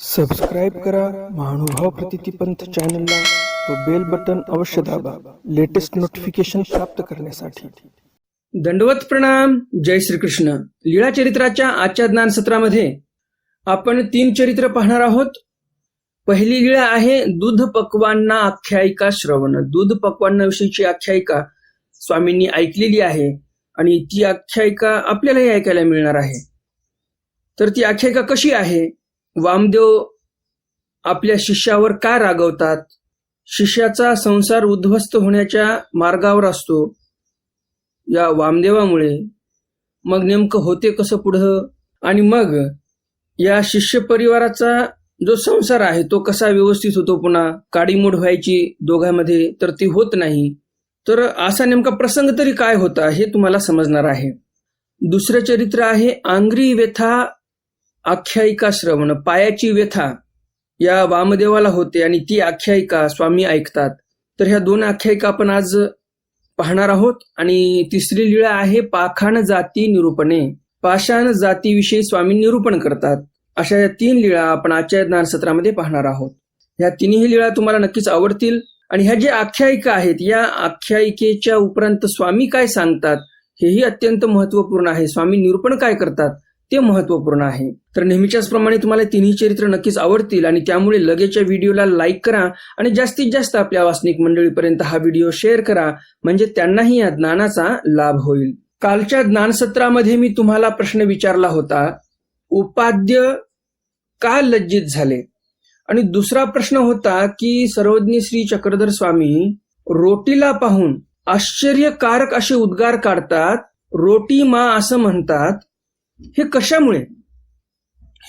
Subscribe करा महानुभाव प्रतितीपंथ चॅनलला व बेल बटन अवश्य दाबा लेटेस्ट नोटिफिकेशन प्राप्त करण्यासाठी. दंडवत प्रणाम जय श्रीकृष्ण. लीळा चरित्राच्या आजच्या ज्ञान सत्रामध्ये आपण तीन चरित्र पाहणार आहोत. पहिली लीळा आहे दूध पक्वांना आख्यायिका श्रवण. दूध पक्वांनाविषयीची आख्यायिका स्वामींनी ऐकलेली आहे आणि ती आख्यायिका आपल्यालाही ऐकायला मिळणार आहे. तर ती आख्यायिका कशी आहे? वामदेव आपल्या शिष्यावर का रागवतात? शिष्याचा संसार उद्ध्वस्त होण्याच्या मार्गावर असतो. या वामदेवामुळे. मग नेमकं होते कसं पुढं? आणि मग या शिष्य परिवाराचा जो संसार आहे तो कसा व्यवस्थित होतो पुन्हा? काडीमोड व्हायची दोघांमध्ये तर ती होत नाही. तर असा नेमका प्रसंग तरी काय होता हे तुम्हाला समजणार आहे. दुसरं चरित्र आहे आंग्री व्यथा आख्यायिका श्रवण पायाची व्यथा या वामदेवाला होते आणि ती आख्यायिका स्वामी ऐकतात. तर ह्या दोन आख्यायिका आपण आज पाहणार आहोत आणि तिसरी लीळा आहे पाखाण जाती निरूपणे. पाषाण जातीविषयी स्वामी निरूपण करतात. अशा या तीन लीळा आपण आजच्या ज्ञान सत्रामध्ये पाहणार आहोत. ह्या तिन्ही लीळा तुम्हाला नक्कीच आवडतील. आणि ह्या ज्या आख्यायिका आहेत या आख्यायिकेच्या उपरांत स्वामी काय सांगतात हेही अत्यंत महत्त्वपूर्ण आहे. स्वामी निरूपण काय करतात? ते महत्त्वपूर्ण आहे. तर नेहमीच्याच प्रमाणे तुम्हाला तिन्ही चरित्र नक्कीच आवडतील आणि त्यामुळे लगेच्या व्हिडिओला लाईक करा आणि जास्तीत जास्त आपल्या वासनिक मंडळीपर्यंत हा व्हिडिओ शेअर करा म्हणजे त्यांनाही या ज्ञानाचा लाभ होईल. कालच्या ज्ञानसत्रामध्ये मी तुम्हाला प्रश्न विचारला होता उपाद्य का लज्जित झाले? आणि दुसरा प्रश्न होता की सर्वज्ञ श्री चक्रधर स्वामी रोटीला पाहून आश्चर्यकारक असे उद्गार काढतात रोटी मा असं म्हणतात हे कशामुळे?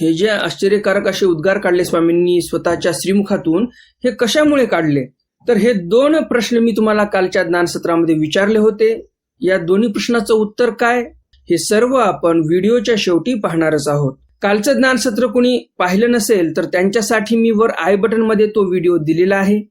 हे जे आश्चर्यकारक असे उद्गार काढले स्वामींनी स्वतःच्या श्रीमुखातून हे कशामुळे काढले? तर हे दोन प्रश्न मी तुम्हाला कालच्या ज्ञानसत्रामध्ये विचारले होते. या दोन्ही प्रश्नाचं उत्तर काय? हे सर्व आपण व्हिडिओच्या शेवटी पाहणारच आहोत. कालचं ज्ञानसत्र कुणी पाहिलं नसेल तर त्यांच्यासाठी मी वर आय बटनमध्ये तो व्हिडिओ दिलेला आहे.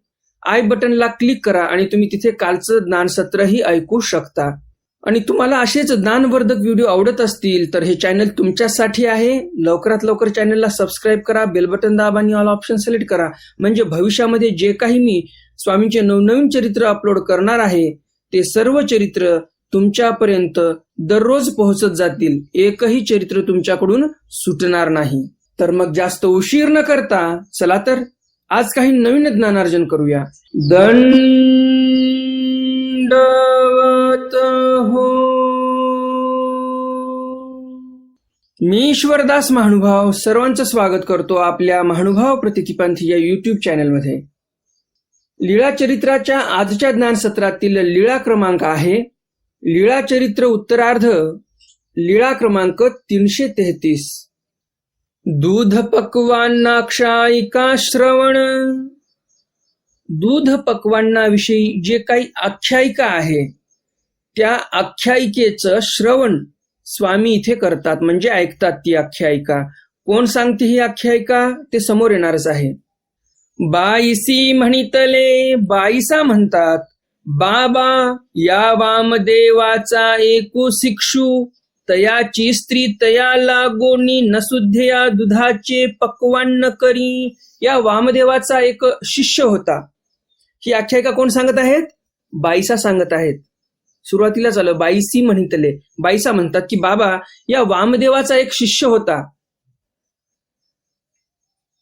आय बटनला क्लिक करा आणि तुम्ही तिथे कालचं ज्ञानसत्रही ऐकू शकता. आणि तुम्हाला असेच ज्ञानवर्धक व्हिडिओ आवडत असतील तर हे चॅनल तुमच्यासाठी आहे. लवकरात लवकर चॅनलला सबस्क्राईब करा बेल बटन दाबा आणि ऑल ऑप्शन सिलेक्ट करा. म्हणजे भविष्यामध्ये जे काही मी स्वामींचे नवनवीन चरित्र अपलोड करणार आहे ते सर्व चरित्र तुमच्यापर्यंत दररोज पोहोचत जातील. एकही चरित्र तुमच्याकडून सुटणार नाही. तर मग जास्त उशीर न करता चला तर आज काही नवीन ज्ञानार्जन करूया. दंड! दंडवत हो मी ईश्वरदास महानुभाव सर्वांचं स्वागत करतो आपल्या महानुभाव प्रतिथिपंथी या युट्यूब चॅनलमध्ये लीळा चरित्राच्या आजच्या ज्ञानसत्रातील लीळा क्रमांक आहे. लीळा चरित्र उत्तरार्ध लीळा क्रमांक तीनशे तेहतीस दूध पक्वांनाक्षायिका श्रवण. दूध पकवानाविषयी जे काही आख्यायिका आहे त्या आख्यायिकेचं श्रवण स्वामी इथे करतात. म्हणजे ऐकतात ती आख्यायिका. कोण सांगते ही आख्यायिका? ते समोर येणारच आहे. बाईसी म्हणितले बाईसा म्हणतात बाबा या वामदेवाचा एकू शिक्षू तयाची स्त्री तया लागोनी नसुद्धया दुधाचे पक्वान्न करी. या वामदेवाचा एक शिष्य होता. ही आख्यायिका कोण सांगत आहेत? बाईसा सांगत आहेत. सुरुवातीलाच आलं बाईसी म्हणितले. बाईसा म्हणतात की बाबा या वामदेवाचा एक शिष्य होता.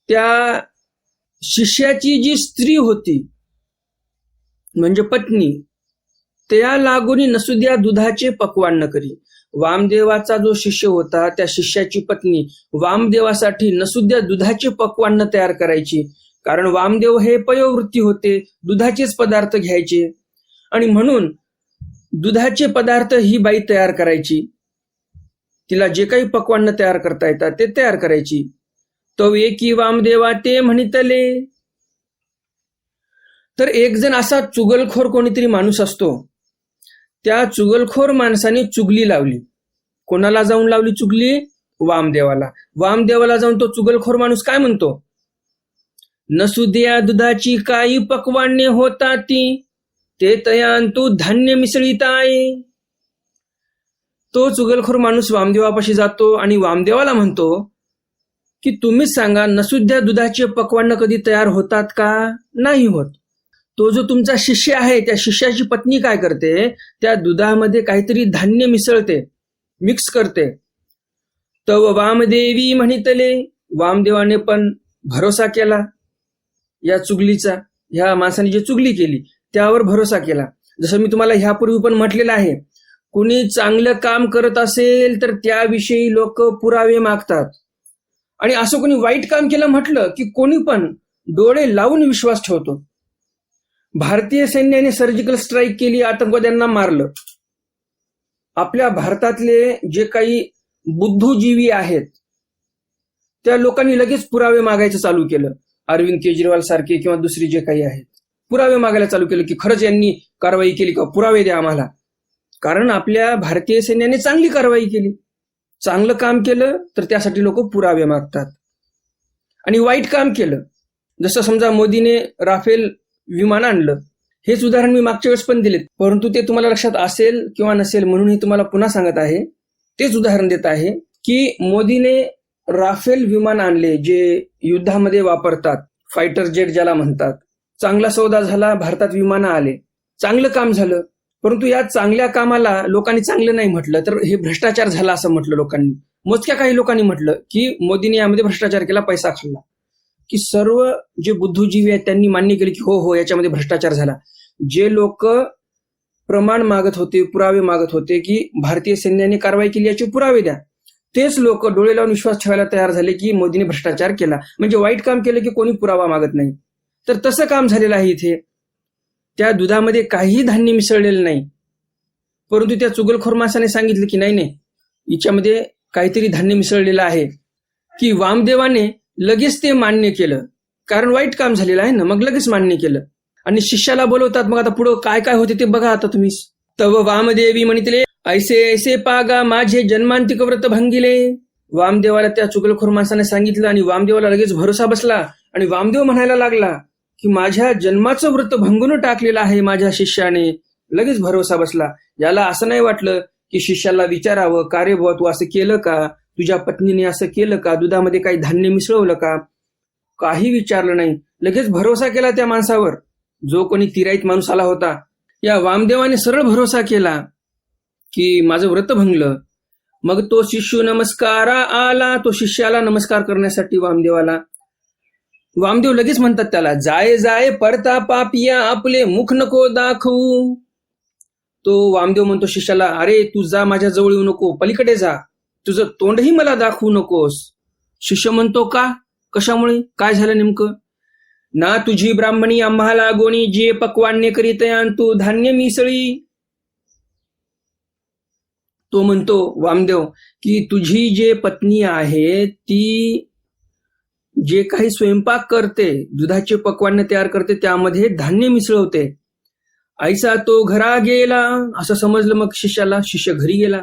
त्या शिष्याची जी स्त्री होती म्हणजे पत्नी त्या लागोनी नसुद्या दुधाचे पक्वान्न करी. वामदेवाचा जो शिष्य होता त्या शिष्याची पत्नी वामदेवासाठी नसुद्या दुधाचे पकवान तयार करायची. कारण वामदेव हे पयोवृत्ती होते दुधाचेच पदार्थ घ्यायचे. आणि म्हणून दुधाचे पदार्थ ही बाई तयार करायची. तिला जे काही पक्वान्न तयार करता येतात ते तयार करायची. तो एकी वामदेवा ते म्हणितले. तर एक जण असा चुगलखोर कोणीतरी माणूस असतो. त्या चुगलखोर माणसाने चुगली लावली. कोणाला जाऊन लावली चुगली? वामदेवाला वामदेवाला जाऊन तो चुगलखोर माणूस काय म्हणतो? नसुद्या दुधाची काही पक्वान्य होता ती. ते तयांतु धान्य मिसळीत आहे तो चुगलखोर माणूस वामदेवापाशी जातो आणि वामदेवाला म्हणतो की तुम्हीच सांगा नसुद्धा दुधाचे पकवान कधी तयार होतात का? नाही होत. तो जो तुमचा शिष्य आहे त्या शिष्याची पत्नी काय करते? त्या दुधामध्ये काहीतरी धान्य मिसळते मिक्स करते. तव वामदेवी म्हणितले वामदेवाने पण भरोसा केला. या चुगलीचा ह्या माणसाने जी चुगली केली त्यावर भरोसा केला. जसं मी तुम्हाला ह्यापूर्वी पण म्हटलेलं आहे कुणी चांगलं काम करत असेल तर त्याविषयी लोक पुरावे मागतात. आणि असं कोणी वाईट काम केलं म्हटलं की कोणी पण डोळे लावून विश्वास ठेवतो. भारतीय सैन्याने सर्जिकल स्ट्राईक केली आतंकवाद्यांना मारलं. आपल्या भारतातले जे काही बुद्धूजीवी आहेत त्या लोकांनी लगेच पुरावे मागायचं चालू केलं. अरविंद केजरीवाल सारखे किंवा दुसरी जे काही आहेत. पुरावे मागायला चालू केलं की खरंच यांनी कारवाई केली का पुरावे द्या आम्हाला. कारण आपल्या भारतीय सैन्याने चांगली कारवाई केली. चांगलं काम केलं तर त्यासाठी लोक पुरावे मागतात. आणि वाईट काम केलं. जसं समजा मोदीने राफेल विमान आणलं. हेच उदाहरण मी मागच्या वेळेस पण दिलेत. परंतु ते तुम्हाला लक्षात असेल किंवा नसेल म्हणून हे तुम्हाला पुन्हा सांगत आहे. तेच उदाहरण देत आहे की मोदीने राफेल विमान आणले जे युद्धामध्ये वापरतात. फायटर जेट ज्याला म्हणतात. चांगला सौदा झाला भारतात विमानं आले. चांगलं काम झालं. परंतु या चांगल्या कामाला लोकांनी चांगलं नाही म्हटलं तर हे भ्रष्टाचार झाला असं म्हटलं लोकांनी. मोजक्या काही लोकांनी म्हटलं की मोदीने यामध्ये भ्रष्टाचार केला पैसा खाल्ला. की सर्व जे बुद्धजीवी आहेत त्यांनी मान्य केले की हो हो याच्यामध्ये भ्रष्टाचार झाला. जे लोक प्रमाण मागत होते पुरावे मागत होते की भारतीय सैन्याने कारवाई केली याचे पुरावे द्या. तेच लोक डोळे लावून विश्वास ठेवायला तयार झाले की मोदीने भ्रष्टाचार केला. म्हणजे वाईट काम केलं की कोणी पुरावा मागत नाही. तर तसं काम झालेलं आहे इथे. त्या दुधामध्ये काहीही धान्य मिसळलेलं नाही. परंतु त्या चुगलखोर माणसाने सांगितलं की नाही नाही हिच्यामध्ये काहीतरी धान्य मिसळलेलं आहे. की वामदेवाने लगेच ते मान्य केलं. कारण वाईट काम झालेलं आहे ना मग लगेच मान्य केलं. आणि शिष्याला बोलवतात मग आता पुढं काय काय होते ते बघा आता तुम्ही. तव वामदेवी म्हणितले ऐसे ऐसे पागा माझे जन्मांतिक व्रत भंगिले. वामदेवाला त्या चुगलखोर माणसाने सांगितलं आणि वामदेवाला लगेच भरोसा बसला आणि वामदेव म्हणायला लागला की माझ्या जन्माचं व्रत भंगून टाकलेलं आहे माझ्या शिष्याने. लगेच भरोसा बसला. याला असं नाही वाटलं की शिष्याला विचारावं का रे बुवा तू असं केलं का? तुझ्या पत्नीने असं केलं का? दुधामध्ये काही धान्य मिसळवलं का? काही विचारलं नाही. लगेच भरोसा केला त्या माणसावर. जो कोणी तिराईत माणूस आला होता या वामदेवाने सरळ भरोसा केला की माझं व्रत भंगलं. मग तो शिष्य नमस्कारा आला. तो शिष्याला नमस्कार करण्यासाठी वामदेवाला वामदेव लगेच म्हणतात त्याला जाय जाय पडता पापिया आपले मुख नको दाखवू. तो वामदेव म्हणतो शिष्याला अरे तू जा माझ्या जवळ येऊ नको पलीकडे जा. तुझं तोंडही मला दाखवू नकोस. शिष्य म्हणतो का? कशामुळे? काय झालं नेमकं? ना तुझी ब्राह्मणी आम्हाला गोणी जे पक्वान्य करीत तू धान्य मिसळी. तो म्हणतो वामदेव की तुझी जे पत्नी आहे ती जे काही स्वयंपाक करते दुधाचे पकवान तयार करते त्यामध्ये धान्य मिसळवते. आईचा तो घरा गेला असं समजलं मग शिष्याला शिष्य घरी गेला.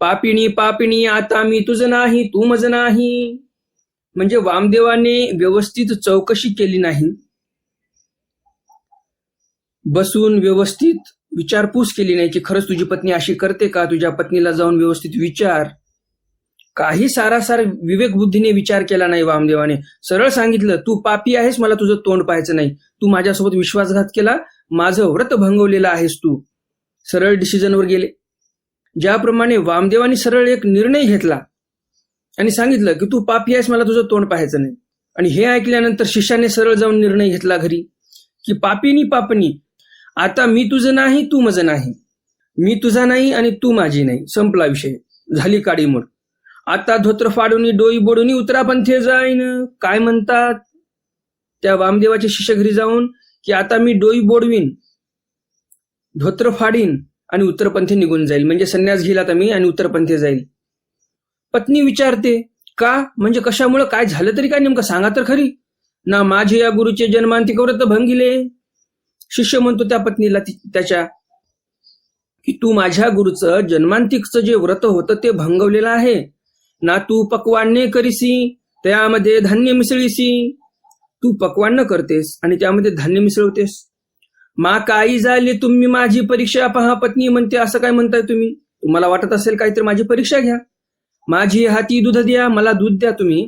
पापिणी पापिणी आता मी तुझं नाही तू मज नाही. म्हणजे वामदेवाने व्यवस्थित चौकशी केली नाही. बसून व्यवस्थित विचारपूस केली नाही की खरंच तुझी पत्नी अशी करते का? तुझ्या पत्नीला जाऊन व्यवस्थित विचार. काही सारासार विवेक बुद्धीने विचार केला नाही वामदेवाने. सरळ सांगितलं तू पापी आहेस मला तुझं तोंड पाहायचं नाही. तू माझ्यासोबत विश्वासघात केला माझं व्रत भंगवलेलं आहेस तू. सरळ डिसिजनवर गेले. ज्याप्रमाणे वामदेवाने सरळ एक निर्णय घेतला आणि सांगितलं की तू पापी आहेस मला तुझं तोंड पाहायचं नाही. आणि हे ऐकल्यानंतर शिष्याने सरळ जाऊन निर्णय घेतला घरी की पापीनी पापनी आता मी तुझं नाही तू माझं नाही. मी तुझा नाही आणि तू माझी नाही. संपला विषय. झाली काडीमोड. आता धोत्र फाडून डोई बोडून उत्तरापंथे जाईन. काय म्हणतात त्या वामदेवाच्या शिष्य घरी जाऊन की आता मी डोई बोडवीन धोत्र फाडीन आणि उत्तरपंथी निघून जाईल. म्हणजे संन्यास घेईल आता मी आणि उत्तरपंथी जाईल. पत्नी विचारते का? म्हणजे कशामुळे? काय झालं तरी काय नेमकं? सांगा तर खरी. ना माझे या गुरुचे जन्मांतिक व्रत भंगिले. शिष्य म्हणतो त्या पत्नीला त्याच्या की तू माझ्या गुरुचं जन्मांतिकचं जे व्रत होतं ते भंगवलेलं आहे. ना तू पकवान्ने करीसी त्यामध्ये धान्य मिसळीसी. तू पक्वान्न करतेस आणि त्यामध्ये धान्य मिसळवतेस मा काही झाले तुम्ही माझी परीक्षा पहा पत्नी म्हणते असं काय म्हणताय तुम्ही? तुम्हाला वाटत असेल काहीतरी माझी परीक्षा घ्या. माझी हाती दूध द्या मला दूध द्या तुम्ही.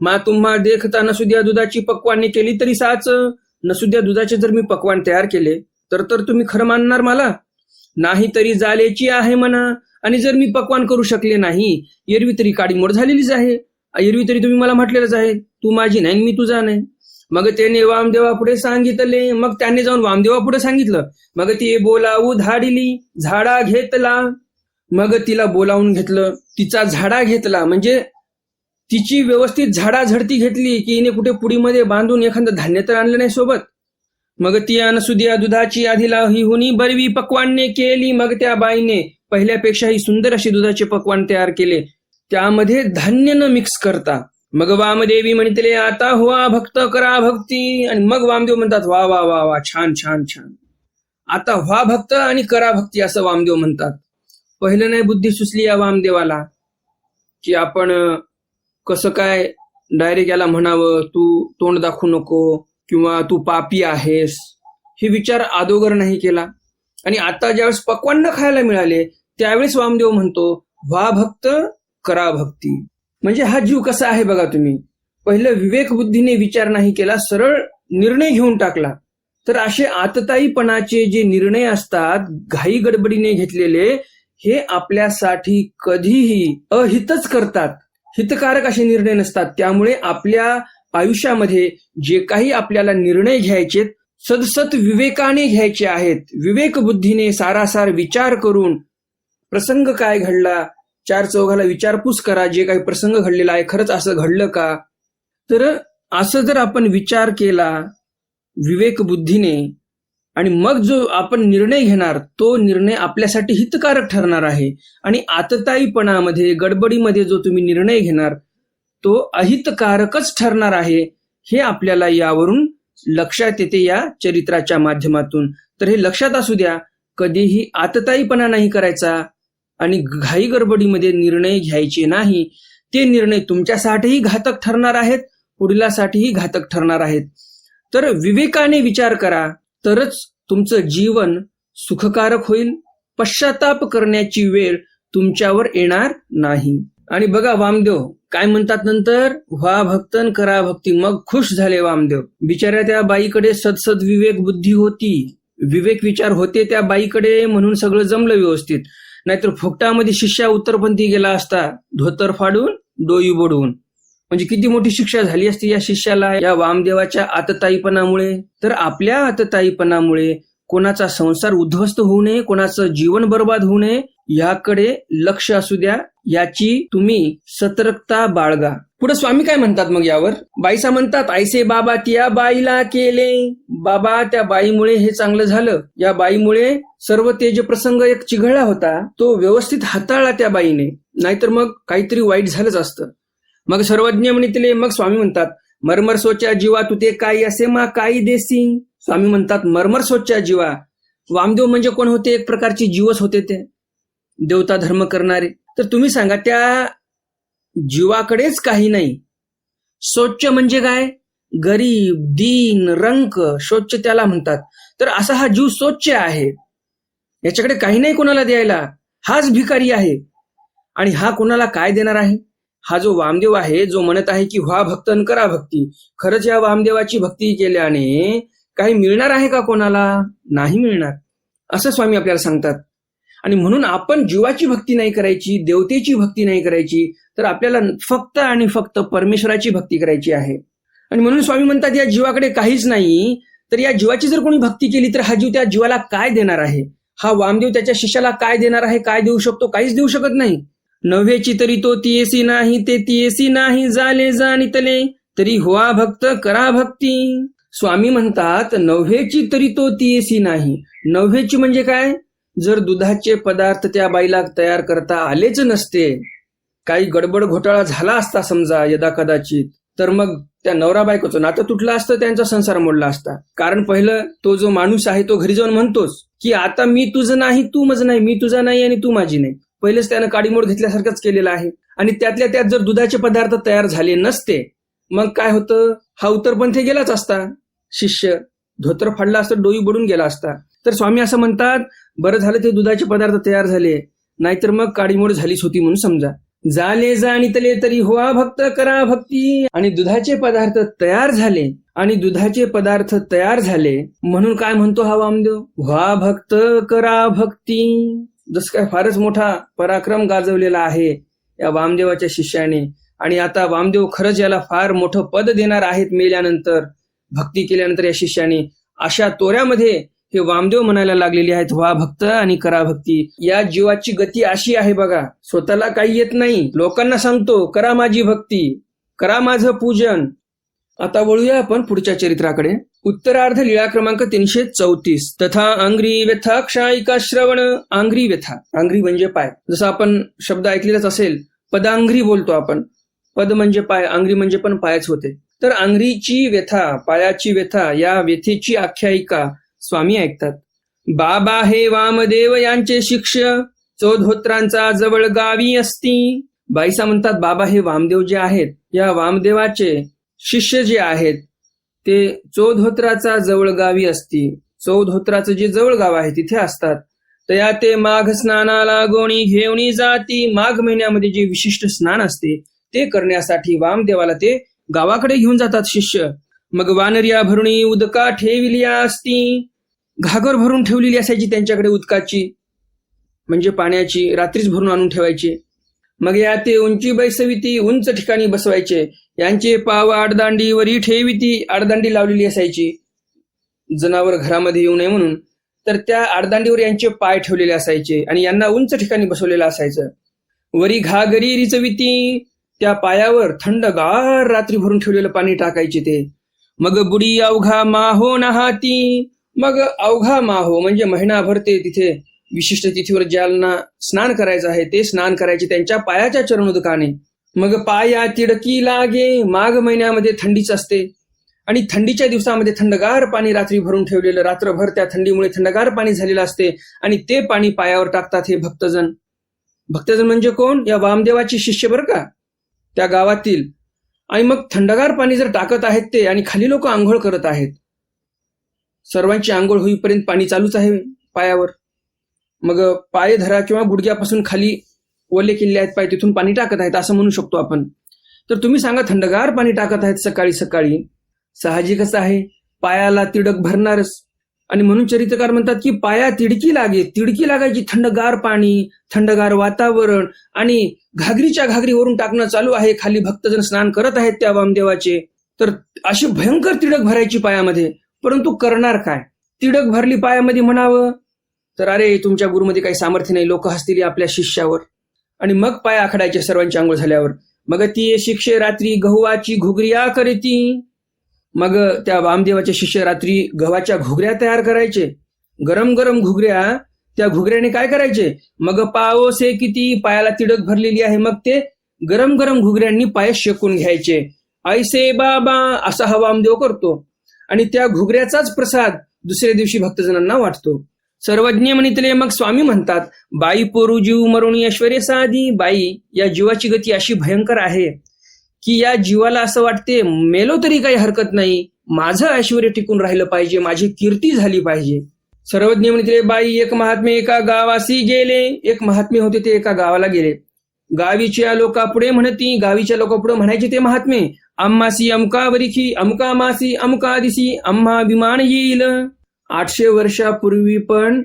मा तुम्हा देखता नसुद्या दुधाची पक्वाने केली तरी साच. नसुद्या दुधाचे जर मी पकवान तयार केले तर तर तुम्ही खरं मानणार मला? नाही तरी जालेची आहे म्हणा आणि जर मी पक्वान करू शकले नाही एरवी तरी काडीमोड झालेलीच आहे. एरवी तरी तुम्ही मला म्हटलेलंच आहे तू माझी नाही मी तुझा नाही. मग त्याने वामदेवा पुढे सांगितले मग त्याने जाऊन वामदेवा पुढे सांगितलं. मग ती बोलावू धाडिली झाडा घेतला. मग तिला बोलावून घेतलं तिचा झाडा घेतला. म्हणजे तिची व्यवस्थित झाडाझडती घेतली की हिने कुठे पुडीमध्ये बांधून एखादं धान्य तर आणलं नाही सोबत. मग ती अनसुदिया दुधाची आधीला ही हुनी बरवी पक्वानने केली मग त्या बाईने पहिल्यापेक्षाही सुंदर असे दुधाचे पक्वान तयार केले. त्यामध्ये धान्य न मिक्स करता मग वामदेवी म्हणतले आता हुआ भक्त करा भक्ती. आणि मग वामदेव म्हणतात वा वा वा वा छान छान छान. आता व्हा भक्त आणि करा भक्ती असं वामदेव म्हणतात. पहिलं नाही बुद्धी सुचली या वामदेवाला की आपण कसं काय डायरेक्ट याला म्हणावं तू तोंड दाखवू नको किंवा तू पापी आहेस. हे विचार अदोगर नाही केला. आणि आता ज्यावेळेस पक्वान्न खायला मिळाले त्यावेळेस वामदेव म्हणतो वा भक्त करा भक्ती. म्हणजे हा जीव कसा आहे बघा तुम्ही. पहिलं विवेक बुद्धीने विचार नाही केला सरळ निर्णय घेऊन टाकला. तर असे आतताईपणाचे जे निर्णय असतात घाई गडबडीने घेतलेले हे आपल्यासाठी कधीही अहितच करतात. हितकारक असे निर्णय नसतात. त्यामुळे आपल्या आयुष्यामध्ये जे काही आपल्याला निर्णय घ्यायचे सदसत विवेकाने घ्यायचे आहेत. विवेक बुद्धीने सारासार विचार करून प्रसंग काय घडला? चार चौघाला विचारपूस करा. जे काही प्रसंग घडलेला आहे खरंच असं घडलं का? तर असं जर आपण विचार केला विवेक बुद्धीने आणि मग जो आपण निर्णय घेणार तो निर्णय आपल्यासाठी हितकारक ठरणार आहे. आणि आतताईपणामध्ये गडबडीमध्ये जो तुम्ही निर्णय घेणार तो अहितकारकच ठरणार आहे हे आपल्याला यावरून लक्षात येते या चरित्राच्या माध्यमातून. तर हे लक्षात असू द्या कधीही आतताईपणा नाही करायचा आणि घाई गडबडीमध्ये निर्णय घ्यायचे नाही. ते निर्णय तुमच्यासाठीही घातक ठरणार आहेत पुढीलासाठीही घातक ठरणार आहेत. तर विवेकाने विचार करा तरच तुमचं जीवन सुखकारक होईल. पश्चाताप करण्याची वेळ तुमच्यावर येणार नाही. आणि बघा वामदेव काय म्हणतात नंतर? व्हा भक्तन करा भक्ती. मग खुश झाले वामदेव. बिचाऱ्या त्या बाईकडे सदसद विवेक बुद्धी होती. विवेक विचार होते त्या बाईकडे म्हणून सगळं जमलं व्यवस्थित. नाहीतर फुकटामध्ये शिष्या उत्तरपंथी गेला असता धोतर फाडून डोई बोडवून म्हणजे किती मोठी शिक्षा झाली असती या शिष्याला या वामदेवाच्या आतताईपणामुळे? तर आपल्या आतताईपणामुळे कोणाचा संसार उद्ध्वस्त होऊ नये कोणाचं जीवन बर्बाद होऊ नये याकडे लक्ष असू द्या. याची तुम्ही सतर्कता बाळगा. पुढे स्वामी काय म्हणतात मग यावर? बाईसा म्हणतात आईसे बाबा त्या बाईला केले. बाबा त्या बाईमुळे हे चांगलं झालं. या बाईमुळे सर्व तेज प्रसंग एक चिघळला होता. तो व्यवस्थित हाताळला त्या बाईने. नाहीतर मग काहीतरी वाईट झालंच असतं. मग सर्वज्ञ म्हणितले मग स्वामी म्हणतात मरमर सोच्या जीवा तू ते काही असे मा काही देसी? स्वामी म्हणतात मरमर सोच्या जीवा. वामदेव म्हणजे कोण होते? एक प्रकारचे जीवच होते ते. देवता धर्म करणारे. तर तुम्ही सांगा त्या जीवाकडेच काही नाही. स्वच्छ म्हणजे काय? गरीब दीन रंक स्वच्छ त्याला म्हणतात. तर असा हा जीव स्वच्छ आहे. याच्याकडे काही नाही कोणाला द्यायला. हाच भिकारी आहे. आणि हा कोणाला काय देणार आहे? हा जो वामदेव आहे जो म्हणत आहे की व्हा भक्त करा भक्ती. खरंच या वामदेवाची भक्ती केल्याने काही मिळणार आहे का कोणाला? नाही मिळणार. असं स्वामी आपल्याला सांगतात. आणि म्हणून आपण जीवाची भक्ती नाही करायची देवतेची भक्ती नाही करायची तर आपल्याला फक्त आणि फक्त परमेश्वराची भक्ती करायची आहे. आणि म्हणून स्वामी म्हणतात या जीवाकडे काहीच नाही तर या जीवाची जर कोणी भक्ती केली तर हा जीव त्या जीवाला काय देणार आहे? हा वामदेव त्याच्या शिष्याला काय देणार आहे काय देऊ शकतो काहीच देऊ शकत नाही. नव्हेची तरी तो तियेसी नाही ते तियेसी नाही जाले जाणितले तरी हुआ भक्त करा भक्ती. स्वामी म्हणतात नव्हेची तरी तो तियेसी नाही. नव्हेची म्हणजे काय? जर दुधाचे पदार्थ त्या बाईला तयार करता आलेच नसते काही गडबड घोटाळा झाला असता समजा यदा कदाचित तर मग त्या नवरा बायकोचं नातं तुटलं असतं त्यांचा संसार मोडला असता. कारण पहिलं तो जो माणूस आहे तो घरी जाऊन म्हणतोच की आता मी तुझं नाही तू माझं नाही मी तुझा नाही आणि तू माझी नाही. पहिलेच त्यानं काडीमोड घेतल्यासारखंच केलेलं आहे. आणि त्यातल्या त्यात जर दुधाचे पदार्थ तयार झाले नसते मग काय होतं? हा उत्तरपंथी गेलाच असता. शिष्य धोतर फाडला असता डोई बुडून गेला असता. तर स्वामी असं म्हणतात बरं झालं ते दुधाचे पदार्थ तयार झाले. नाहीतर मग काडीमोड झालीच होती म्हणून समजा. जाले जाणितले तरी हुआ भक्त करा भक्ती. आणि दुधाचे पदार्थ तयार झाले. आणि दुधाचे पदार्थ तयार झाले. म्हणून काय म्हणतो हा वामदेव? व्हा भक्त करा भक्ती. जस काय फारच मोठा पराक्रम गाजवलेला आहे या वामदेवाच्या शिष्याने. आणि आता वामदेव खरंच याला फार मोठं पद देणार आहेत मेल्यानंतर. भक्ती केल्यानंतर या शिष्याने अशा तोऱ्यामध्ये हे वामदेव म्हणायला लागलेले आहेत व्हा भक्त आणि करा भक्ती या जीवाची गती अशी आहे बघा. स्वतःला काही येत नाही. लोकांना सांगतो करा माझी भक्ती करा माझं पूजन. आता वळूया आपण पुढच्या चरित्राकडे. उत्तरार्ध लीळा क्रमांक तीनशे चौतीस. तथा अंग्री व्यथा क्षायिका श्रवण आंग्री व्यथा. आंग्री म्हणजे पाय. जसं आपण शब्द ऐकलेलाच असेल पदांग्री बोलतो आपण. पद म्हणजे पाय आंग्री म्हणजे पण पायच होते. तर आंग्रीची व्यथा पायाची व्यथा या व्यथेची आख्यायिका स्वामी ऐकतात. बाबा हे वामदेव यांचे शिष्य चौधोत्रांचा जवळ गावी असती. बाईसा म्हणतात बाबा हे वामदेव जे आहेत या वामदेवाचे शिष्य जे आहेत ते चौधोत्राचा जवळ गावी असती. चौधोत्राचं जे जवळ गाव आहे तिथे असतात. तया ते माघ स्नानाला गोणी घेऊनी जाती. माघ महिन्यामध्ये जे विशिष्ट स्नान असते ते करण्यासाठी वामदेवाला ते गावाकडे घेऊन जातात शिष्य. मग वानरिया भरुणी उदका ठेविलिया असती. घागर भरून ठेवलेली असायची त्यांच्याकडे उदकाची म्हणजे पाण्याची रात्रीच भरून आणून ठेवायची. मग या ते उंची बैसविती उंच ठिकाणी बसवायचे. यांचे पाव आडदांडीवरी ठेविती आडदांडी लावलेली असायची. जनावर घरामध्ये येऊ नये म्हणून. तर त्या आडदांडीवर यांचे पाय ठेवलेले असायचे आणि यांना उंच ठिकाणी बसवलेलं असायचं. वरी घागरी रिचविती त्या पायावर थंड गार रात्री भरून ठेवलेलं पाणी टाकायचे ते. मग बुडी अवघा माहो नहाती मग अवघा माहो म्हणजे महिनाभर ते तिथे विशिष्ट तिथीवर ज्यांना स्नान करायचं आहे ते स्नान करायचे त्यांच्या पायाच्या चरणोदकाने मग पाया तिडकी लागे माघ महिन्यामध्ये थंडीच असते. आणि थंडीच्या दिवसामध्ये थंडगार पाणी रात्री भरून ठेवलेलं रात्रभर त्या थंडीमुळे थंडगार पाणी झालेलं असते आणि ते पाणी पायावर टाकतात हे भक्तजन. भक्तजन म्हणजे कोण? या वामदेवाची शिष्य बरं का? त्या गावातील. आणि मग थंडगार पाणी जर टाकत आहेत ते आणि खाली लोक आंघोळ करत आहेत सर्वांची आंघोळ होईपर्यंत पाणी चालूच आहे पायावर. मग पाय धरा किंवा गुडघ्यापासून खाली ओले किल्ले आहेत पाय तिथून पाणी टाकत आहेत असं म्हणू शकतो आपण. तर तुम्ही सांगा थंडगार पाणी टाकत आहेत सकाळी सकाळी साहजिकच आहे? पायाला तिडक भरणारच. आणि म्हणून चरित्रकार म्हणतात की पाया तिडकी लागे तिडकी लागायची थंडगार पाणी थंडगार वातावरण आणि घागरीच्या घागरीवरून टाकणं चालू आहे. खाली भक्तजन स्नान करत आहेत त्या वामदेवाचे. तर अशी भयंकर तिडक भरायची पायामध्ये. परंतु करणार काय? तिडक भरली पायामध्ये म्हणावं तर अरे तुमच्या गुरुमध्ये काही सामर्थ्य नाही लोक हसतील आपल्या शिष्यावर. आणि मग पाय आखडायचे सर्वांची आंघोळ झाल्यावर मग ती शिक्षे रात्री गहुवाची घुगरिया करीती. मग त्या वामदेवाचे शिष्य रात्री गव्हाच्या घुगऱ्या तयार करायचे. गरम गरम घुगऱ्या त्या घुगऱ्याने काय करायचे? मग पावसे किती पायाला तिडक भरलेली आहे मग ते गरम गरम घुगऱ्यांनी पाय शेकून घ्यायचे. ऐसे बाबा असा हा वामदेव करतो. आणि त्या घुगऱ्याचाच प्रसाद दुसऱ्या दिवशी भक्तजनांना वाटतो. सर्वज्ञ म्हणितले मग स्वामी म्हणतात बाई पोरू जीव मरुणी ऐश्वर्य साधी बाई या जीवाची गती अशी भयंकर आहे की या जीवाला असं वाटते मेलो तरी काही हरकत नाही माझं ऐश्वर टिकून राहिलं पाहिजे माझी कीर्ती झाली पाहिजे. सर्वज्ञ म्हणितले बाई एक महात्मे एका गावासी गेले एक महात्मे होते ते एका गावाला गेले. गावीच्या लोकापुढे म्हणती गावीच्या लोकापुढे म्हणायचे ते महात्मे अम्मासी अमका वरिखी अमका मासी अमका दिसी अम्हा विमान येईल. आठशे वर्षापूर्वी पण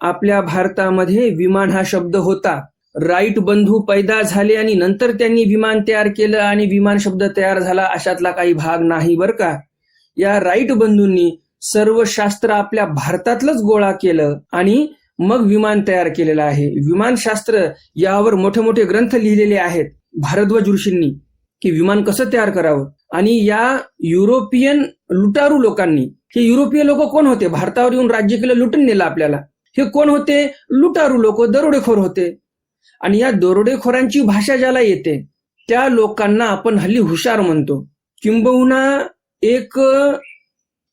आपल्या भारतामध्ये विमान हा शब्द होता. राईट बंधू पैदा झाले आणि नंतर त्यांनी विमान तयार केलं आणि विमान शब्द तयार झाला अशातला काही भाग नाही बर का. या राईट बंधूंनी सर्व शास्त्र आपल्या भारतातलंच गोळा केलं आणि मग विमान तयार केलेलं आहे. विमानशास्त्र यावर मोठे मोठे ग्रंथ लिहिलेले आहेत. भारद्वाज ऋषींनी. की विमान कसं तयार करावं? आणि या युरोपियन लुटारू लोकांनी हे युरोपीय लोक कोण होते? भारतावर येऊन राज्य केलं लुटून नेलं आपल्याला. हे कोण होते? लुटारू लोक दरोडेखोर होते. आणि या दरोडेखोरांची भाषा ज्याला येते त्या लोकांना आपण हल्ली हुशार म्हणतो. किंबहुना एक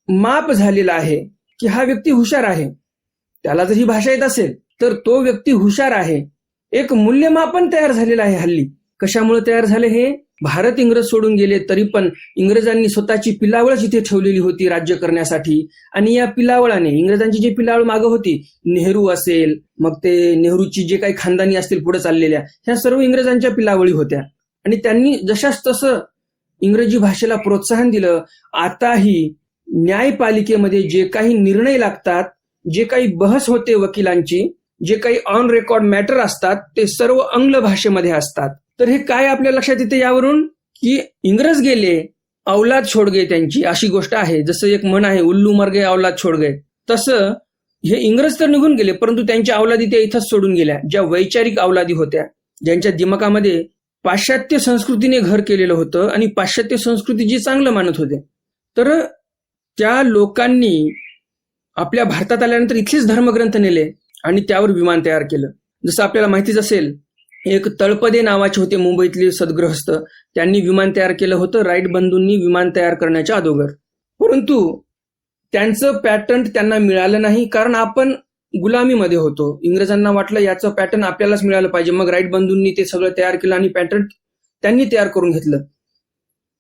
माप झालेला आहे की हा व्यक्ती हुशार आहे. त्याला जर ही भाषा येत असेल तर तो व्यक्ती हुशार आहे. एक मूल्यमापन तयार झालेलं आहे हल्ली. कशामुळे तयार झाले हे? भारत इंग्रज सोडून गेले तरी पण इंग्रजांनी स्वतःची पिलावळच इथे ठेवलेली होती राज्य करण्यासाठी. आणि या पिलावळाने इंग्रजांची जी पिलावळ मागं होती नेहरू असेल मग ते नेहरूची जे काही खानदानी असतील पुढे चाललेल्या ह्या सर्व इंग्रजांच्या पिलावळी होत्या. आणि त्यांनी जशाच तसं इंग्रजी भाषेला प्रोत्साहन दिलं आताही न्यायपालिकेमध्ये जे काही निर्णय लागतात जे काही बहस होते वकिलांची जे काही ऑन रेकॉर्ड मॅटर असतात ते सर्व आंग्ल भाषेमध्ये असतात. तर हे काय आपल्या लक्षात येते यावरून? की इंग्रज गेले अवलाद छोड गए त्यांची. अशी गोष्ट आहे. जसं एक म्हण आहे उल्लू मार्गे गए अवलाद छोड गए तसं हे इंग्रज तर निघून गेले परंतु त्यांच्या अवलादी त्या इथंच सोडून गेल्या ज्या वैचारिक अवलादी होत्या. ज्यांच्या दिमागामध्ये पाश्चात्य संस्कृतीने घर केलेलं होतं आणि पाश्चात्य संस्कृती जी चांगलं मानत होते. तर त्या लोकांनी आपल्या भारतात आल्यानंतर इथलेच धर्मग्रंथ नेले आणि त्यावर विमान तयार केलं. जसं आपल्याला माहितीच असेल एक तळपदे नावाचे होते मुंबईतले सद्गृहस्थ. त्यांनी विमान तयार केलं होतं. राईट बंधूंनी विमान तयार करण्याच्या अगोदर. परंतु त्यांचं पॅटर्न त्यांना मिळालं नाही. कारण आपण गुलामीमध्ये होतो. इंग्रजांना वाटलं याचं पॅटर्न आपल्यालाच मिळालं पाहिजे. मग राईट बंधूंनी ते सगळं तयार केलं आणि पॅटर्न त्यांनी तयार करून घेतलं.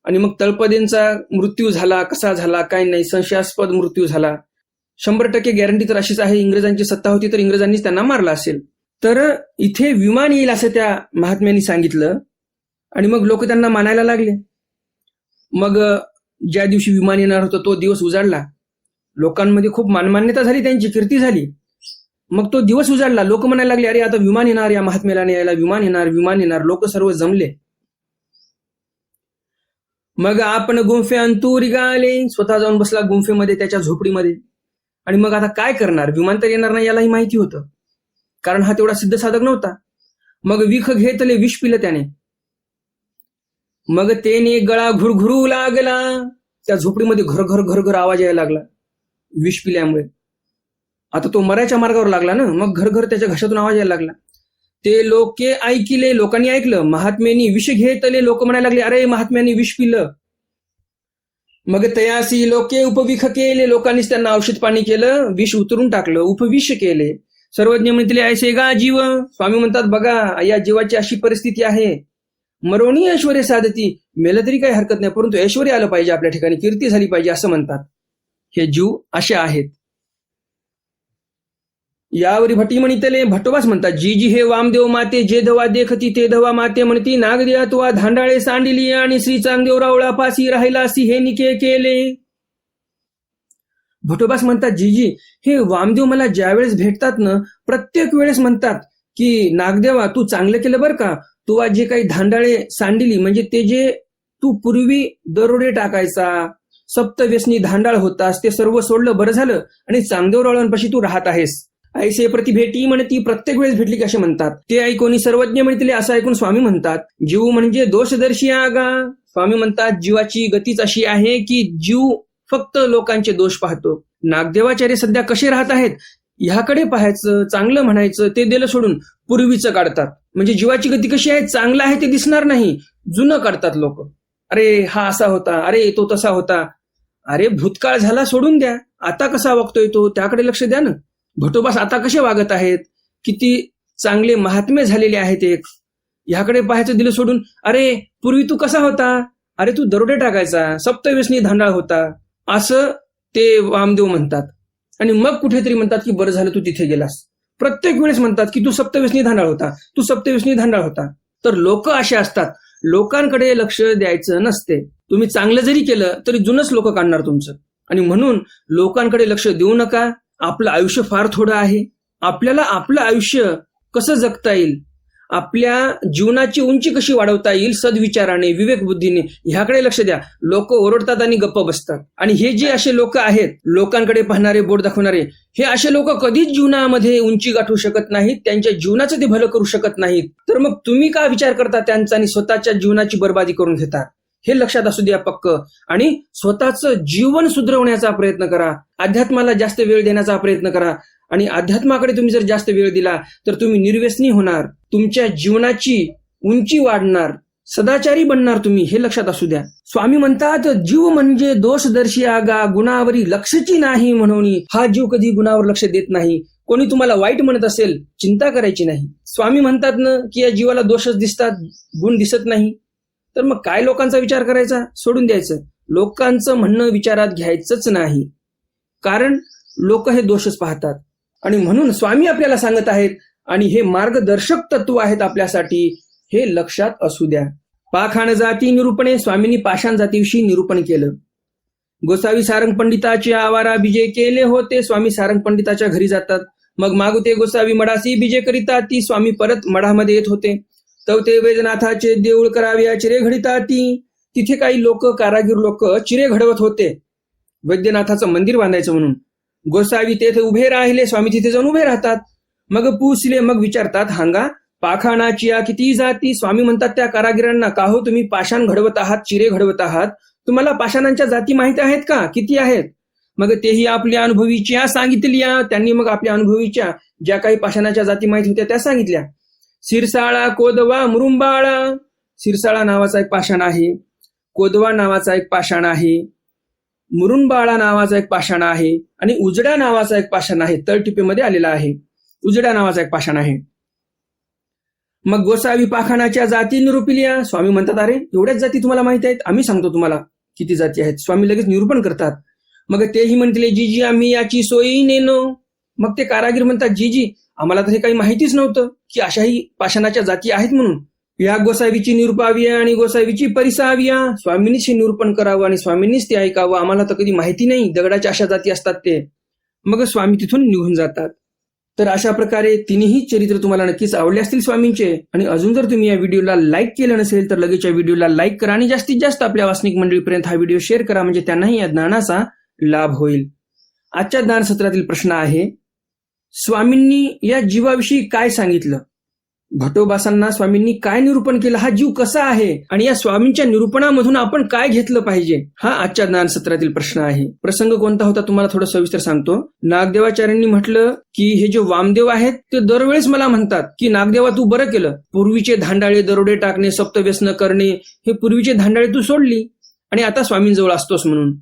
आणि मग तळपदेंचा मृत्यू झाला. कसा झाला? काय नाही. संशयास्पद मृत्यू झाला. शंभर टक्के गॅरंटी तर अशीच आहे. इंग्रजांची सत्ता होती तर इंग्रजांनीच त्यांना मारला असेल. तर इथे विमान येईल असं त्या महात्म्यांनी सांगितलं. आणि मग लोक त्यांना मानायला लागले. मग ज्या दिवशी विमान येणार होतं तो दिवस उजाडला. लोकांमध्ये खूप मानमान्यता झाली त्यांची कीर्ती झाली. मग तो दिवस उजाडला. लोक म्हणायला लागले अरे आता विमान येणार या महात्म्याला यायला विमान येणार विमान येणार. लोक सर्व जमले. मग आपण गुंफे अंतुरी गाले. स्वतः जाऊन बसला गुंफेमध्ये त्याच्या झोपडीमध्ये. आणि मग आता काय करणार? विमान तर येणार नाही यालाही माहिती होतं. कारण हा तेवढा सिद्ध साधक नव्हता. मग विख घेतले विष पिलं त्याने. मग तेने गळा घुरघुरू लागला. त्या झोपडीमध्ये घर घर घर घर आवाज यायला लागला. विष पिल्यामुळे. आता तो मरायच्या मार्गावर लागला ना? मग घर घर त्याच्या घशातून आवाज यायला लागला. ते लोके ऐकिले लोकांनी ऐकलं. महात्म्यांनी विष घेतले लोक म्हणायला लागले अरे महात्म्यांनी विष पिलं. मग तयासी लोके उपविख केले. लोकांनीच त्यांना औषध पाणी केलं. विष उतरून टाकलं. उपविष केले. सर्वज्ञ म्हणतले ऐसे गा जीव? स्वामी म्हणतात बघा या जीवाची अशी परिस्थिती आहे. मरवणी ऐश्वर्य साधती मेलं तरी काही हरकत नाही परंतु ऐश्वर्य आलं पाहिजे आपल्या ठिकाणी कीर्ती झाली पाहिजे असं म्हणतात. हे जीव असे आहेत. यावरी भटी म्हणितले भटोबास म्हणतात जी जी हे वामदेव माते जे धवा देखती ते धवा माते म्हणती नागदेवा तुवा धांडाळे सांडिली आणि श्री चांगदेव रावळा पासी राहिलासी हे निके केले. भटोबास म्हणतात जीजी हे वामदेव मला ज्यावेळेस भेटतात ना प्रत्येक वेळेस म्हणतात की नागदेवा तू चांगलं केलं बरं का. तू आज जे काही धांडाळे सांडिली म्हणजे ते जे तू पूर्वी दरोडे टाकायचा सप्तव्यसनी धांडाळ होतास ते सर्व सोडलं बरं झालं. आणि चांगदेव रावळांपाशी तू राहत आहेस. आईसे प्रति भेटी म्हणे ती प्रत्येक वेळेस भेटली की असे म्हणतात. ते ऐकून सर्वज्ञ म्हणतील असं ऐकून स्वामी म्हणतात जीव म्हणजे दोषदर्शी आगा स्वामी म्हणतात जीवाची गतीच अशी आहे की जीव फक्त लोकांचे दोष पाहतो. नागदेवाचार्य सध्या कसे राहत आहेत? ह्याकडे पाहायचं चांगलं म्हणायचं ते दिलं सोडून पूर्वीचं काढतात. म्हणजे जीवाची गती कशी आहे? चांगलं आहे ते दिसणार नाही. जुनं काढतात लोक. अरे हा असा होता. अरे तो तसा होता. अरे भूतकाळ झाला सोडून द्या. आता कसा वागतोय तो? त्याकडे लक्ष द्या ना. भटोबास आता कसे वागत आहेत? किती चांगले महात्मे झालेले आहेत एक. ह्याकडे पाहायचं दिलं सोडून अरे पूर्वी तू कसा होता? अरे तू दरोडे टाकायचा. सप्तव्यसनी धांडाळ होता. असं ते वामदेव म्हणतात. आणि मग कुठेतरी म्हणतात की बरं झालं तू तिथे गेलास. प्रत्येक वेळेस म्हणतात की तू सप्तविष्णी धांडाळ होता. तू सप्तविष्णी धांडाळ होता. तर लोक असे असतात. लोकांकडे लक्ष द्यायचं नसते. तुम्ही चांगलं जरी केलं तरी जुनच लोक काढणार तुमचं. आणि म्हणून लोकांकडे लक्ष देऊ नका. आपलं आयुष्य फार थोडं आहे. आपल्याला आपलं आयुष्य कसं जगता येईल आपल्या जीवनाची उंची कशी वाढवता येईल सद्विचाराने विवेकबुद्धीने ह्याकडे लक्ष द्या. लोक ओरडतात आणि गप्प बसतात. आणि हे जे असे लोक आहेत लोकांकडे पाहणारे बोट दाखवणारे हे असे लोक कधीच जीवनामध्ये उंची गाठू शकत नाहीत त्यांच्या जीवनाचं ते भलं करू शकत नाहीत. तर मग तुम्ही का विचार करता त्यांचा आणि स्वतःच्या जीवनाची बर्बादी करून घेता? हे लक्षात असू द्या पक्क. आणि स्वतःचं जीवन सुधरवण्याचा प्रयत्न करा. अध्यात्माला जास्त वेळ देण्याचा प्रयत्न करा. आणि अध्यात्माकडे तुम्ही जर जास्त वेळ दिला तर तुम्ही निर्व्यसनी होणार तुमच्या जीवनाची उंची वाढणार सदाचारी बनणार तुम्ही हे लक्षात असू द्या. स्वामी म्हणतात जीव म्हणजे दोषदर्शी आगा गुणावरी लक्षची नाही म्हणून हा जीव कधी गुणावर लक्ष देत नाही. कोणी तुम्हाला वाईट म्हणत असेल चिंता करायची नाही. स्वामी म्हणतात ना की या जीवाला दोषच दिसतात गुण दिसत नाही. तर मग काय लोकांचा विचार करायचा? सोडून द्यायचं. लोकांचं म्हणणं विचारात घ्यायचंच नाही. कारण लोक हे दोषच पाहतात. आणि म्हणून स्वामी आपल्याला सांगत आहेत आणि हे मार्गदर्शक तत्व आहेत आपल्यासाठी हे लक्षात असू द्या. पाखाण जाती निरूपणे स्वामींनी पाषाण जातीविषयी निरूपण केलं. गोसावी सारंग पंडिताचे आवारा बिजे केले होते स्वामी सारंग पंडिताच्या घरी जातात. मग मागुते गोसावी मडासी बिजे करिता ती स्वामी परत मढामध्ये येत होते. तवते वेदनाथाचे देऊळ कराव्या चिरे घडिता ती तिथे काही लोक कारागीर लोक चिरे घडवत होते. वैद्यनाथाचं मंदिर बांधायचं म्हणून. गोसावी तेथे उभे राहिले स्वामी तिथे जाऊन उभे राहतात. मग पुसले मग विचारतात हांगा पाखाणाची या किती जाती? स्वामी म्हणतात त्या कारागिरांना का हो तुम्ही पाषाण घडवत आहात चिरे घडवत आहात. तुम्हाला पाषाणांच्या जाती माहीत आहेत का? किती आहेत? मग तेही आपल्या अनुभवीच्या सांगितल्या. त्यांनी मग आपल्या अनुभवीच्या ज्या काही पाषाणाच्या जाती माहीत होत्या त्या सांगितल्या. सिरसाळा कोदवा मुरुंबाळा. सिरसाळा नावाचा एक पाषाण आहे. कोदवा नावाचा एक पाषाण आहे. मुरुंबाळा नावाचा एक पाषाण आहे आणि उजड्या नावाचा एक पाषाण आहे तळटिपेमध्ये आलेला आहे. उजड्या नावाचा एक पाषाण आहे. मग गोसावी पाखाणाच्या जाती निरूपिल्या स्वामी म्हणतात अरे एवढ्याच जाती तुम्हाला माहिती आहेत? आम्ही सांगतो तुम्हाला किती जाती आहेत. स्वामी लगेच निरूपण करतात. मग तेही म्हणतले जी जी आम्ही याची सोयी नेनो. मग ते कारागीर म्हणतात जी जी आम्हाला तर हे काही माहितीच नव्हतं की अशाही पाषाणाच्या जाती आहेत म्हणून. या गोसावीची निरूपाविया आणि गोसावीची परिसाविया स्वामींनीच हे निरूपण करावं आणि स्वामींनीच ते ऐकावं. आम्हाला तर कधी माहिती नाही. दगडाच्या अशा जाती असतात ते. मग स्वामी तिथून निघून जातात. तर अशा प्रकारे तिन्ही चरित्र तुम्हाला नक्कीच आवडले असतील स्वामींचे. आणि अजून जर तुम्ही या व्हिडिओला लाईक केलं नसेल तर लगेच या व्हिडिओला लाईक करा आणि जास्तीत जास्त आपल्या वासनिक मंडळीपर्यंत हा व्हिडिओ शेअर करा. म्हणजे त्यांनाही या ज्ञानाचा लाभ होईल. आजच्या ज्ञानसत्रातील प्रश्न आहे स्वामींनी या जीवाविषयी काय सांगितलं? भटोबासांना स्वामींनी काय निरूपण केलं? हा जीव कसा आहे? आणि या स्वामींच्या निरूपणामधून आपण काय घेतलं पाहिजे? हा आजच्या ज्ञान सत्रातील प्रश्न आहे. प्रसंग कोणता होता तुम्हाला थोडं सविस्तर सांगतो. नागदेवाचार्यांनी म्हटलं की हे जे वामदेव आहेत ते दरवेळेस मला म्हणतात की नागदेवा तू बरं केलं. पूर्वीचे धांडाळे दरोडे टाकणे सप्तव्यसन करणे हे पूर्वीचे धांडाळे तू सोडली. आणि आता स्वामींजवळ असतोस म्हणून.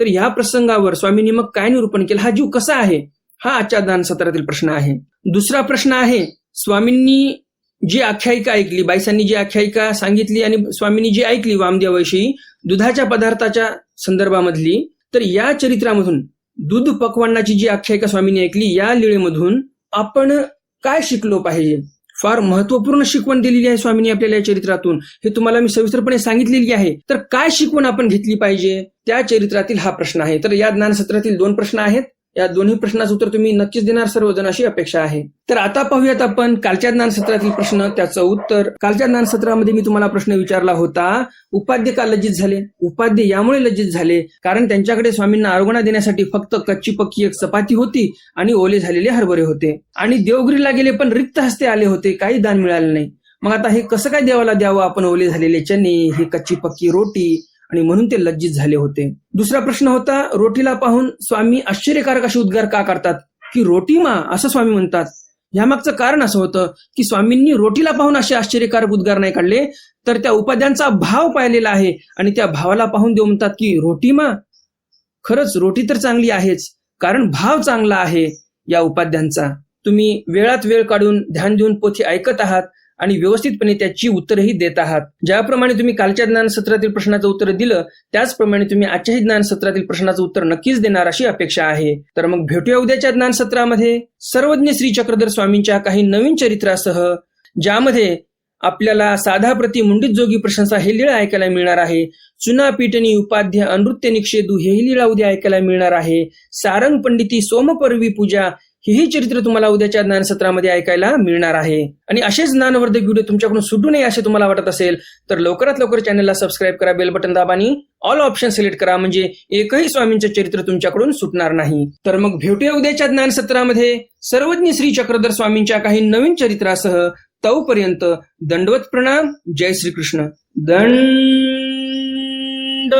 तर ह्या प्रसंगावर स्वामींनी मग काय निरूपण केलं? हा जीव कसा आहे? हा आजच्या ज्ञान सत्रातील प्रश्न आहे. दुसरा प्रश्न आहे स्वामींनी जी आख्यायिका ऐकली बाईसांनी जी आख्यायिका सांगितली आणि स्वामींनी जी ऐकली वामदेवाविषयी दुधाच्या पदार्थाच्या संदर्भामधली तर या चरित्रामधून दूध पकवानाची जी आख्यायिका स्वामींनी ऐकली या लिळेमधून आपण काय शिकलो पाहिजे? फार महत्त्वपूर्ण शिकवण दिलेली आहे स्वामींनी आपल्याला या चरित्रातून. हे तुम्हाला मी सविस्तरपणे सांगितलेली आहे. तर काय शिकवण आपण घेतली पाहिजे? त्या चरित्रातील हा प्रश्न आहे. तर या ज्ञानसत्रातील दोन प्रश्न आहेत. या दोन्ही प्रश्नाचं उत्तर तुम्ही नक्कीच देणार सर्वजण अशी अपेक्षा आहे. तर आता पाहूयात आपण कालच्या ज्ञानसत्रातील प्रश्न त्याचं उत्तर. कालच्या ज्ञानसत्रामध्ये मी तुम्हाला प्रश्न विचारला होता उपाध्य का लज्जित झाले? उपाध्य यामुळे लज्जित झाले? कारण त्यांच्याकडे स्वामींना आरोगणा देण्यासाठी फक्त कच्ची पक्की एक चपाती होती आणि ओले झालेले हरभरे होते. आणि देवगिरीला गेले पण रिक्त हस्ते आले होते काही दान मिळाले नाही. मग आता हे कसं काय देवाला द्यावं? आपण ओले झालेले चणे ही कच्ची पक्की रोटी आणि म्हणून ते लज्जित झाले होते. दुसरा प्रश्न होता रोटीला पाहून स्वामी आश्चर्यकारक असे उद्गार का करतात? की रोटी मा असं स्वामी म्हणतात. यामागचं कारण असं होतं की स्वामींनी रोटीला पाहून असे आश्चर्यकारक उद्गार नाही काढले तर त्या उपाध्यांचा भाव पाहिलेला आहे. आणि त्या भावाला पाहून देव म्हणतात की रोटी मा? खरंच रोटी तर चांगली आहेच कारण भाव चांगला आहे या उपाध्यांचा तुम्ही वेळात वेळ काढून ध्यान देऊन पोथी ऐकत आहात आणि व्यवस्थितपणे त्याची उत्तरही देत आहात. ज्याप्रमाणे तुम्ही कालच्या ज्ञान सत्रातील प्रश्नाचं उत्तर दिलं त्याचप्रमाणे तुम्ही आजच्याही ज्ञान सत्रातील प्रश्नाचं उत्तर नक्कीच देणार अशी अपेक्षा आहे. तर मग भेटूया उद्याच्या ज्ञान सत्रामध्ये. सर्वज्ञ श्री चक्रधर स्वामींच्या काही नवीन चरित्रासह ज्यामध्ये आपल्याला साधा प्रति मुंडित जोगी प्रशंसा हे लीळा ऐकायला मिळणार आहे. चुना पिटणी उपाध्य अनृत्य निक्षेदू हेही लीळा उद्या ऐकायला मिळणार आहे. सारंग पंडिती सोमपर्वी पूजा हेही चरित्र तुम्हाला उद्याच्या ज्ञानसत्रामध्ये ऐकायला मिळणार आहे. आणि असेच ज्ञानवर्धक व्हिडिओ तुमच्याकडून सुटू नये असे तुम्हाला वाटत असेल तर लवकरात लवकर चॅनलला सबस्क्राईब करा बेल बटन दाबा आणि ऑल ऑप्शन सिलेक्ट करा. म्हणजे एकही स्वामींचं चरित्र तुमच्याकडून सुटणार नाही. तर मग भेटूया उद्याच्या ज्ञानसत्रामध्ये. सर्वज्ञ श्री चक्रधर स्वामींच्या काही नवीन चरित्रासह तोपर्यंत दंडवत प्रणाम. जय श्रीकृष्ण. दंड